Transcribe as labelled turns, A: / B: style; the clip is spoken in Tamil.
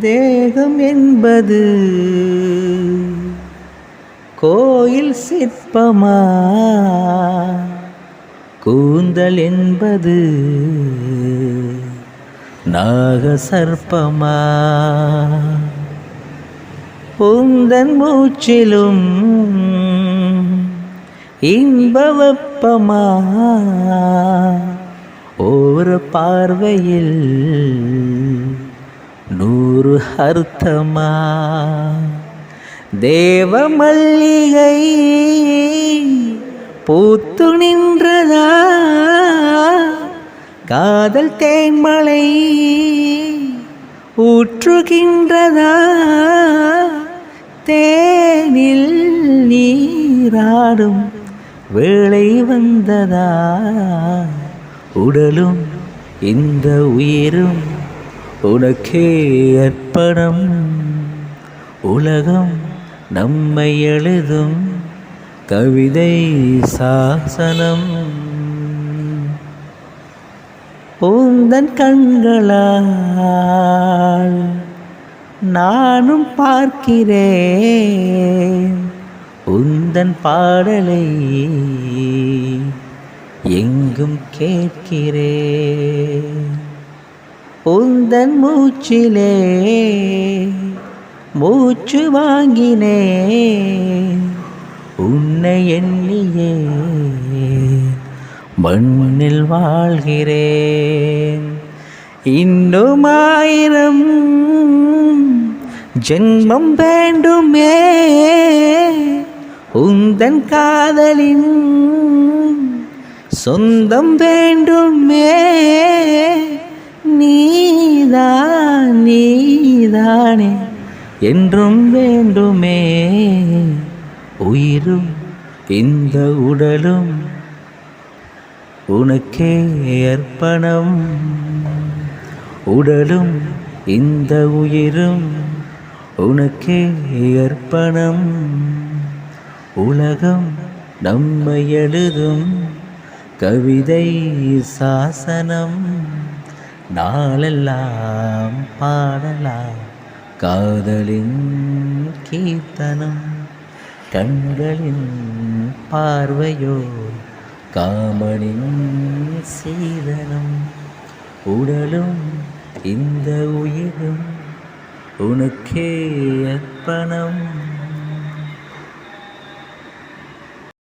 A: தேகம் என்பது கோயில் சிற்பமா? கூந்தல் என்பது நாக சர்ப்பமா உந்தன் மூச்சிலும் இன்பவப்பமா? ஒரு பார்வையில் நூறு அர்த்தமா? தேவ மல்லிகை பூத்து நின்றதா? காதல் தேன்மலை ஊற்றுகின்றதா? தேனில் நீராடும் வேளை வந்ததா? உடலும் இந்த உயிரும் உனக்கே அர்ப்பணம். உலகம் நம்மை எழுதும் கவிதை சாசனம். பூந்தன் கண்களால் நானும் பார்க்கிறேன். உந்தன் பாடலை எங்கும் கேட்கிறேன். உந்தன் மூச்சிலே மூச்சு வாங்கினே உன்னை எண்ணியே மண்ணில் வாழ்கிறேன். இன்னும் ஆயிரம் ஜென்மம் வேண்டுமே உந்தன் காதலின் சொந்தம் வேண்டுமே. என்றும் வேண்டுமே. உயிரும் இந்த உடலும் உனக்கே அர்ப்பணம். உடலும் இந்த உயிரும் உனக்கே அர்ப்பணம். உலகம் நம்மை எழுதும் கவிதை சாசனம். நாளெல்லாம் பாடலாம். காதலின் கீர்த்தனம் கண்களின் பார்வையோ காமனின் சீதனம். உடலும் இந்த உயிரும் உனக்கே அர்ப்பணம்.